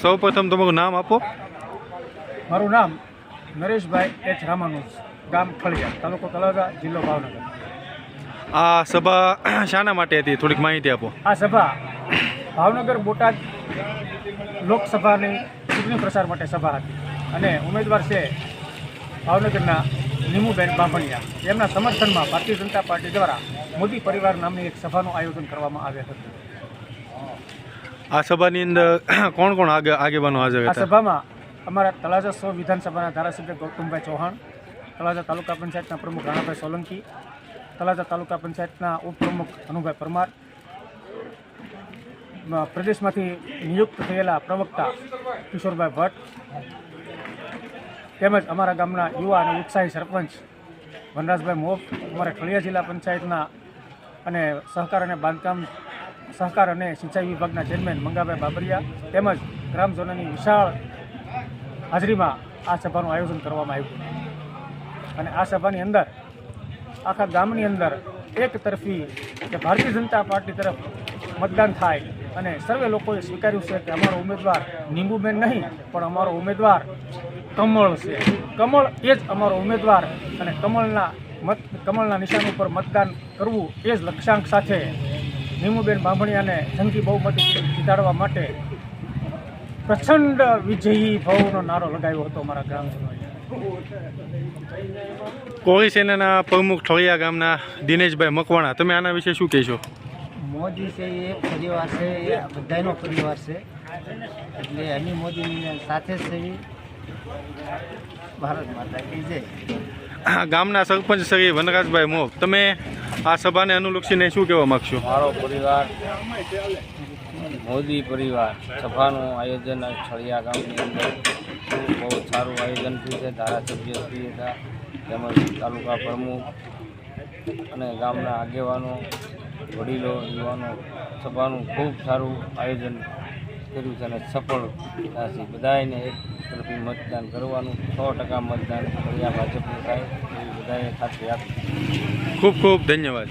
સૌ પ્રથમ તમારું નામ આપો. મારું નામ નરેશભાઈ એચ રામાનુજ ગામ ખળિયા તાલુકો તળાજા જિલ્લો ભાવનગર. આ સભા શાના માટે હતી? થોડીક માહિતી આપો. આ સભા ભાવનગર બોટાદ લોકસભાની ચૂંટણી પ્રચાર માટે સભા હતી. અને ઉમેદવાર છે ભાવનગરના નીમુબેન બાંભણિયા. એમના સમર્થનમાં ભારતીય જનતા પાર્ટી દ્વારા મોદી પરિવાર નામની એક સભાનું આયોજન કરવામાં આવ્યું હતું. આ સભાની અંદર કોણ કોણ આગે આગેવાનો હાજર આ હતા? સભામાં અમારા તળાજા સો વિધાનસભાના ધારાસભ્ય ગૌતમભાઈ ચૌહાણ તળાજા તાલુકા પંચાયતના પ્રમુખ રાણાભાઈ સોલંકી તળાજા તાલુકા પંચાયતના ઉપપ્રમુખ અનુભાઈ પરમાર પ્રદેશમાંથી નિયુક્ત થયેલા પ્રવક્તા કિશોરભાઈ ભટ્ટ તેમજ અમારા ગામના યુવા અને ઉત્સાહી સરપંચ વનરાજભાઈ મોફ અમારા ખળિયા જિલ્લા પંચાયતના અને સહકાર અને બાંધકામ સહકાર અને સિંચાઈ વિભાગના ચેરમેન મંગાભાઈ બાબરિયા તેમજ ગ્રામજનોની વિશાળ હાજરીમાં આ સભાનું આયોજન કરવામાં આવ્યું. અને આ સભાની અંદર આખા ગામની અંદર એક તરફી કે ભારતીય જનતા પાર્ટી તરફ મતદાન થાય અને સર્વે લોકોએ સ્વીકાર્યું છે કે અમારો ઉમેદવાર નીંબુબેન નહીં, પણ અમારો ઉમેદવાર કમળ છે. કમળ એ જ અમારો ઉમેદવાર અને કમળના મત, કમળના નિશાન ઉપર મતદાન કરવું એ જ લક્ષ્યાંક સાથે નીમુબેન બાંભણિયાને જંગી બહુમતી જીતાડવા માટે પ્રચંડ વિજયી ભાવનો નારો લગાવ્યો હતો અમારા ગ્રામજનોએ. કોળી સેનાના પ્રમુખ ઠોળિયા ગામના દિનેશભાઈ મકવાણા તમે આના વિશે શું કહેશો? મોદી છે એ પરિવાર છે એ બધાનો પરિવાર છે. એટલે એની મોદીની સાથે જ છે ભારત માતા કી જય. ગામના સરપંચ શ્રી વનરાજભાઈ મોગ તમે આ સભાને અનુલક્ષીને શું કહેવા માગશો? મારો પરિવાર, મોદી પરિવાર, સભાનું આયોજન છળિયા ગામની અંદર બહુ સારું આયોજન થયું છે. ધારાસભ્ય શ્રી હતા, તેમજ તાલુકા પ્રમુખ અને ગામના આગેવાનો, વડીલો, યુવાનો, સભાનું ખૂબ સારું આયોજન કર્યું છે અને સફળ થશે બધાને એક તરફી મતદાન કરવાનું, સો ટકા મતદાન કર્યા ભાજપનું થાય, એવી બધાએ ખાતરી આપી ખૂબ ખૂબ ધન્યવાદ.